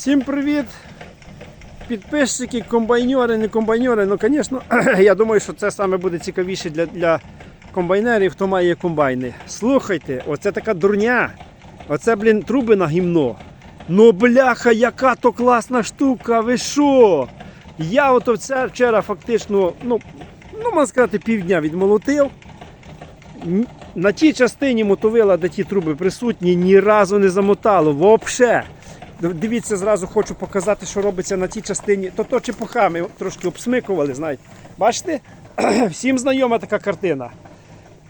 Всім привіт! Підписчики, комбайнери, не комбайнери. Ну, звісно, я думаю, що це саме буде цікавіше для, для комбайнерів, хто має комбайни. Слухайте, оце така дурня. Оце, блін, труби на гімно. Ну, бляха, яка то класна штука, ви що? Я ото вчора фактично, ну, ну можна сказати, півдня відмолотив. На тій частині мотовила, де ті труби присутні, ні разу не замотало. Вообще. Дивіться, зразу хочу показати, що робиться на тій частині. То то чепуха, ми трошки обсмикували, знаєте. Бачите? Всім знайома така картина.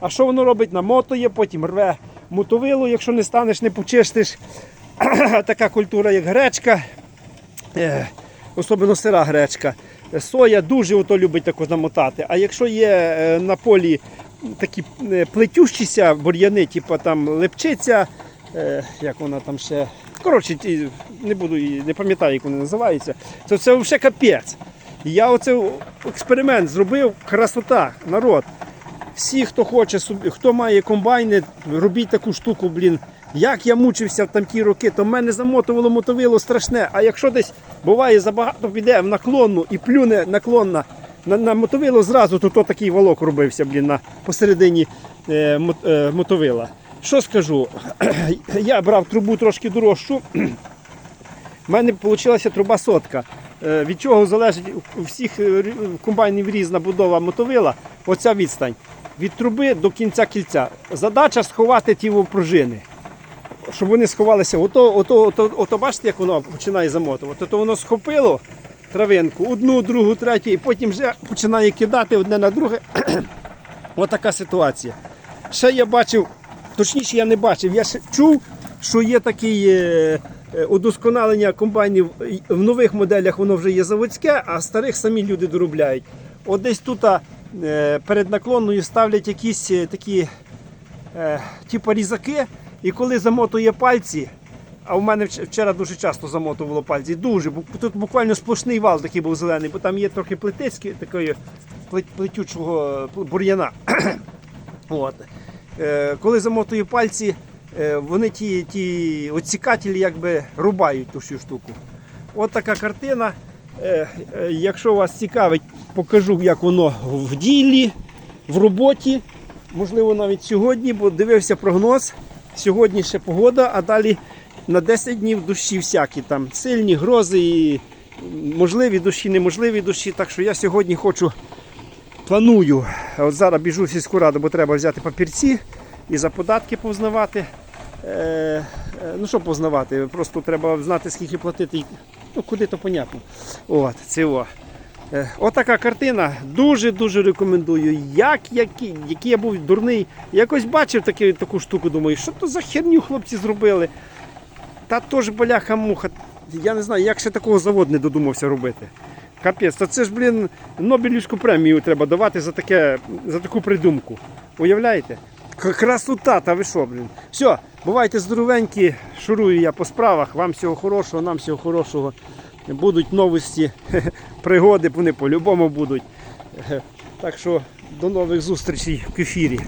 А що воно робить? Намотує, потім рве мотовилу, якщо не станеш, не почистиш. така культура, як гречка, е, особливо сира гречка. Соя дуже ото любить таку намотати. А якщо є е, на полі такі е, плетющіся бур'яни, типу там лепчиця, е, як вона там ще. Коротше, не буду не пам'ятаю, як вони називаються, то це вже капець. Я оце експеримент зробив, красота, народ. Всі, хто хоче хто має комбайни, робіть таку штуку, блін. Як я мучився в ті роки, то мене замотувало мотовило страшне. А якщо десь буває забагато піде в наклонну і плюне наклонна на, на мотовило зразу, то, то такий волок робився, блін, на посередині е, мот- е, мотовила. Що скажу? я брав трубу трошки дорожчу. У мене вийшла труба сотка. Е, Від чого залежить у всіх е, комбайнів різна будова мотовила, оця відстань. Від труби до кінця кільця. Задача сховати ті пружини. Щоб вони сховалися. Ото, ото, ото, ото бачите, як воно починає замотувати. То воно схопило травинку, одну, другу, третю, і потім вже починає кидати одне на друге. Отака ситуація. Ще я бачив, точніше я не бачив, я чув, що є такий е, е, удосконалення комбайнів в нових моделях воно вже є заводське, а старих самі люди доробляють. От десь тут е, перед наклонною ставлять якісь такі типу різаки, і коли замотує пальці, а у мене вчора дуже часто замотувало пальці, дуже, тут буквально сплошний вал такий був зелений, бо там є трохи плетицькі, такої плетючого бур'яна. От. Е, коли замотую пальці, е, вони ті, ті оцікателі якби рубають ту всю штуку. От така картина. Е, якщо вас цікавить, покажу, як воно в ділі, в роботі. Можливо, навіть сьогодні, бо дивився прогноз. Сьогодні ще погода, а далі на 10 днів дощі всякі. Там сильні грози і можливі дощі, неможливі дощі. Так що я сьогодні хочу Планую. От зараз біжу в сільську раду, бо треба взяти папірці і за податки повзнавати. Е, е, ну що повзнавати? Просто треба знати, скільки платити. Ну, куди то понятно. От, це о. Е, Отака картина. Дуже-дуже рекомендую. Як, який, який я був дурний. Якось бачив таки, таку штуку, думаю, що то за херню хлопці зробили. Та теж бляха муха. Я не знаю, як ще такого завод не додумався робити. Капець, та це ж, блін, Нобелівську премію треба давати за, таке, за таку придумку. Уявляєте? Красота, та ви що, блін. Все, бувайте здоровенькі, шурую я по справах. Вам всього хорошого, нам всього хорошого. Будуть новості, пригоди, вони по-любому будуть. Так що до нових зустрічей в ефірі.